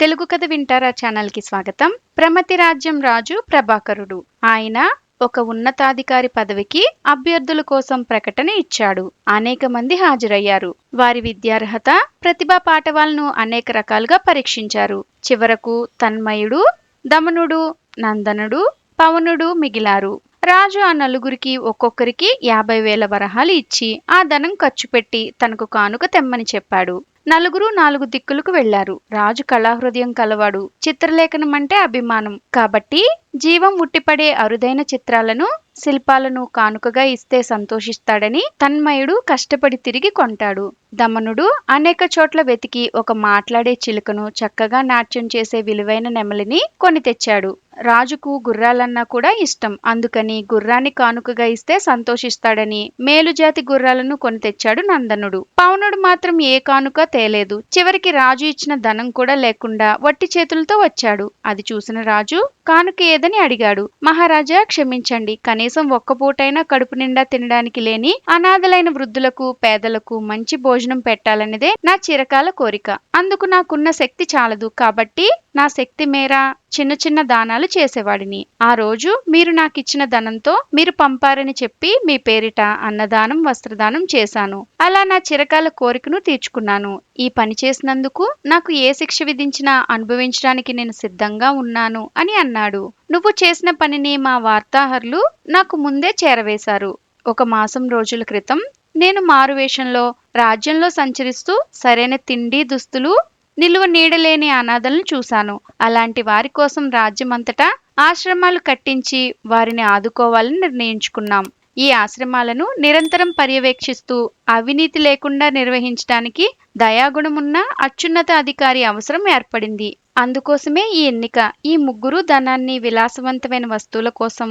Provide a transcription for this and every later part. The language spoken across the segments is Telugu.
తెలుగు కథ వింటారా ఛానల్కి స్వాగతం. ప్రమతి రాజ్యం రాజు ప్రభాకరుడు. ఆయన ఒక ఉన్నతాధికారి పదవికి అభ్యర్థుల కోసం ప్రకటన ఇచ్చాడు. అనేక మంది హాజరయ్యారు. వారి విద్యార్హత ప్రతిభా పాఠవాలను అనేక రకాలుగా పరీక్షించారు. చివరకు తన్మయుడు దమనుడు నందనుడు పవనుడు మిగిలారు. రాజు ఆ నలుగురికి ఒక్కొక్కరికి యాభై వేల వరహాలు ఇచ్చి ఆ ధనం ఖర్చు పెట్టి తనకు కానుక తెమ్మని చెప్పాడు. నలుగురు నాలుగు దిక్కులకు వెళ్ళారు. రాజు కళాహృదయం కలవాడు. చిత్రలేఖనం అంటే అభిమానం. కాబట్టి జీవం ఉట్టిపడే అరుదైన చిత్రాలను శిల్పాలను కానుకగా ఇస్తే సంతోషిస్తాడని తన్మయుడు కష్టపడి తిరిగి కొంటాడు. దమనుడు అనేక చోట్ల వెతికి ఒక మాట్లాడే చిలుకను చక్కగా నాట్యం చేసే విలువైన నెమలిని కొని తెచ్చాడు. రాజుకు గుర్రాలన్నా కూడా ఇష్టం. అందుకని గుర్రాన్ని కానుకగా ఇస్తే సంతోషిస్తాడని మేలుజాతి గుర్రాలను కొని తెచ్చాడు నందనుడు. పవనుడు మాత్రం ఏ కానుక తేలేదు. చివరికి రాజు ఇచ్చిన ధనం కూడా లేకుండా వట్టి చేతులతో వచ్చాడు. అది చూసిన రాజు కానుక ఏదని అడిగాడు. మహారాజా క్షమించండి. కనీసం ఒక్క పూటైనా కడుపు నిండా తినడానికి లేని అనాథలైన వృద్ధులకు పేదలకు మంచి భోజనం పెట్టాలన్నదే నా చిరకాల కోరిక. అందుకు నాకున్న శక్తి చాలదు. కాబట్టి నా శక్తి మేర చిన్న చిన్న దానాలు చేసేవాడిని. ఆ రోజు మీరు నాకు ఇచ్చిన ధనంతో మీరు పంపారని చెప్పి మీ పేరిట అన్నదానం వస్త్రదానం చేశాను. అలా నా చిరకాల కోరికను తీర్చుకున్నాను. ఈ పని చేసినందుకు నాకు ఏ శిక్ష విధించినా అనుభవించడానికి నేను సిద్ధంగా ఉన్నాను అని అన్నాడు. నువ్వు చేసిన పనిని మా వార్తాహరులు నాకు ముందే చేరవేశారు. ఒక మాసం రోజుల క్రితం నేను మారువేషంలో రాజ్యంలో సంచరిస్తూ సరైన తిండి దుస్తులు నిలువ నీడలేని అనాథలను చూశాను. అలాంటి వారి కోసం రాజ్యమంతటా ఆశ్రమాలు కట్టించి వారిని ఆదుకోవాలని నిర్ణయించుకున్నాం. ఈ ఆశ్రమాలను నిరంతరం పర్యవేక్షిస్తూ అవినీతి లేకుండా నిర్వహించడానికి దయాగుణమున్న అత్యున్నత అధికారి అవసరం ఏర్పడింది. అందుకోసమే ఈ ఎన్నిక ఈ ముగ్గురు ధనాన్ని విలాసవంతమైన వస్తువుల కోసం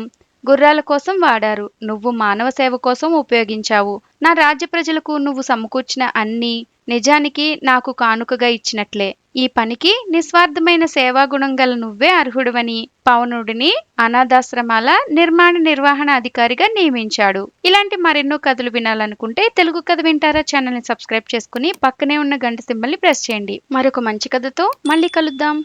గుర్రాల కోసం వాడారు. నువ్వు మానవ సేవ కోసం ఉపయోగించావు. నా రాజ్య ప్రజలకు నువ్వు సమకూర్చిన అన్ని నిజానికి నాకు కానుకగా ఇచ్చినట్లే. ఈ పనికి నిస్వార్థమైన సేవాగుణం గల నువ్వే అర్హుడువని పవనుడిని అనాథాశ్రమాల నిర్మాణ నిర్వహణ అధికారిగా నియమించాడు. ఇలాంటి మరెన్నో కథలు వినాలనుకుంటే తెలుగు కథ వింటారా ఛానల్ని సబ్స్క్రైబ్ చేసుకుని పక్కనే ఉన్న గంట సింబల్ని ప్రెస్ చేయండి. మరొక మంచి కథతో మళ్ళీ కలుద్దాం.